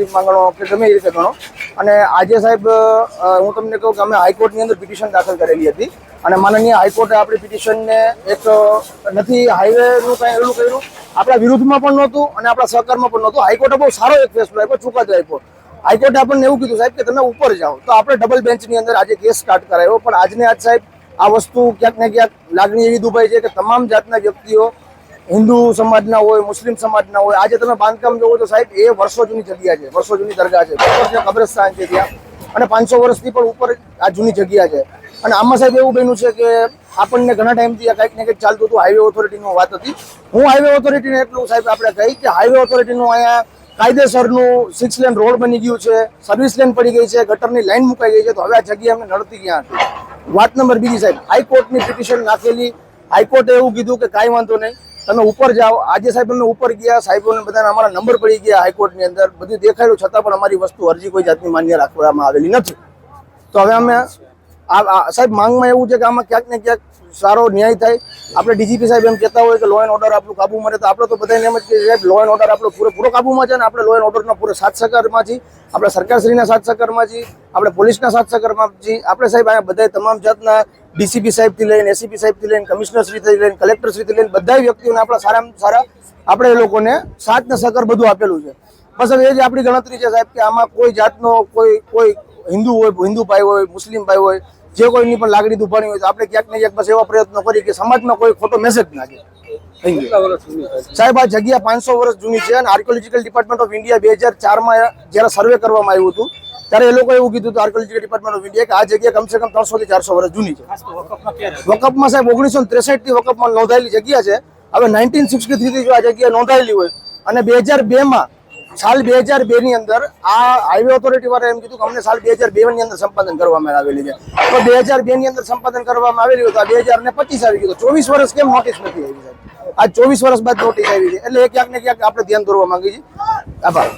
માફી માંગણો કે ગમે એ રીતે ગણો. અને આજે સાહેબ હું તમને કહું કે અમે હાઈકોર્ટની અંદર પિટિશન દાખલ કરેલી હતી. અને માનનીય હાઈકોર્ટે આપણી પિટિશનને એક નથી, હાઈવેનું કાંઈ એલું કર્યું. આપણા વિરુદ્ધમાં પણ નહોતું અને આપણા સહકારમાં પણ નહોતું. હાઈકોર્ટે બહુ સારો એક ફેસલો આપ્યો ચુકાદો આપ્યો. હાઈકોર્ટે આપણને એવું કીધું, સાહેબ, કે તમે ઉપર જાઓ. તો આપણે ડબલ બેન્ચની અંદર આજે કેસ સ્ટાર્ટ કરાયો. પણ આજને આજ સાહેબ, આ વસ્તુ ક્યાંક ને ક્યાંક લાગણી એવી દુભાઈ છે કે તમામ જાતના વ્યક્તિઓ હિન્દુ સમાજના હોય, મુસ્લિમ સમાજના હોય, આજે તમે બાંધકામ જોવો તો સાહેબ એ વર્ષો જૂની જગ્યા છે, વર્ષો જૂની દરગાહ છે. કબ્રસ્તાન છે ત્યાં. અને પાંચસો વર્ષથી પણ ઉપર આ જૂની જગ્યા છે. અને આમાં સાહેબ એવું બન્યું છે કે આપણને ઘણા ટાઈમથી આ કંઈક ને કંઈક ચાલતું હતું હાઈવે ઓથોરિટીની વાત હતી. હું હાઈવે ઓથોરિટીને એટલું સાહેબ આપણે કહી કે હાઈવે ઓથોરિટીનું અહીંયા કાયદેસરનું સિક્સ લેન રોડ બની ગયું છે સર્વિસ લેન પડી ગઈ છે, ગટરની લાઈન મુકાઈ ગઈ છે, તો હવે આ જગ્યા અમને નડતી ક્યાં હતી? વાત નંબર બીજી સાહેબ હાઈકોર્ટની પિટિશન નાખેલી. હાઈકોર્ટે એવું કીધું કે કાંઈ વાંધો નહીં. તમે ઉપર જાઓ. આજે સાહેબ અમે ઉપર ગયા સાહેબોને બધાને અમારા નંબર પડી ગયા હાઈકોર્ટની અંદર. બધું દેખાયું છતાં પણ અમારી વસ્તુ અરજી કોઈ જાતની માન્ય રાખવામાં આવેલી નથી. તો હવે અમે આ સાહેબ, માંગમાં એવું છે કે આમાં ક્યાંક ને ક્યાંક સારો ન્યાય થાય. આપણે ડીજીપી સાહેબ એમ કહેતા હોય કે લો એન્ડ ઓર્ડર આપણું કાબુમાં રહે તો આપણે તો બધાને એમ જ કે સાહેબ લો એન્ડ ઓર્ડર આપણો પૂરો પૂરો કાબુમાં છે ને આપણે લો એન્ડ ઓર્ડરના પૂરો સાથ સહકારમાં છીએ, આપણે સરકારશ્રીના સાથ સહકારમાં છીએ, આપણે પોલીસના સાથ સહકારમાં છીએ. આપણે સાહેબ અહીંયા બધા તમામ જાતના ડીસીપી સાહેબથી લઈને એસીપી સાહેબથી લઈને, કમિશનરશ્રીથી લઈને, કલેક્ટરશ્રીથી લઈને બધા વ્યક્તિઓને આપણા સારામાં સારા આપણે એ લોકોને સાથ ને સહકાર બધું આપેલું છે. બસ હવે એ જ આપણી ગણતરી છે સાહેબ કે આમાં કોઈ જાતનો કોઈ કોઈ હિન્દુ હોય હિન્દુ ભાઈ હોય મુસ્લિમ ભાઈ હોય જે કોઈની પણ લાગણી દુભાણી હોય તો આપણે ક્યાંક ને ક્યાંક બસ એવા પ્રયત્નો કરી કે સમાજમાં કોઈ ખોટો મેસેજ ના જાય સાહેબ આ જગ્યા પાંચસો વર્ષ જૂની છે અને આર્કોલોજીકલ ડિપાર્ટમેન્ટ ઓફ ઇન્ડિયા બે હજાર ચારમાં જ્યારે સર્વે કરવામાં આવ્યું હતું ત્યારે એ લોકો એવું કીધું હતું આર્કોલોજીકલ ડિપાર્ટમેન્ટ ઓફ ઇન્ડિયા કે આ જગ્યા કમસે કમ ત્રણસો થી ચારસો વર્ષ જૂની છે. વકફમાં સાહેબ ઓગણીસો ત્રેસઠથી વકફમાં નોંધાયેલી જગ્યા છે. હવે નાઇન્ટીન સિક્સટી થી જો આ જગ્યા નોંધાયેલી હોય અને બે હજાર બે માં સાલ બે હજાર બે ની અંદર આ હાઈવે ઓથોરિટી વાળા એમ કીધું કે અમને સાલ બે હજાર બે ની અંદર સંપાદન કરવામાં આવેલી છે. તો બે હજાર બે ની અંદર સંપાદન કરવામાં આવેલી હોય તો બે હજાર ને પચીસ આવી ગયું. ચોવીસ વર્ષ કેમ નોટિસ નથી આવી સાહેબ? આ ચોવીસ વર્ષ બાદ નોટિસ આવી છે. એટલે ક્યાંક ને ક્યાંક આપણે ધ્યાન દોરવા માંગીએ છીએ. આભાર.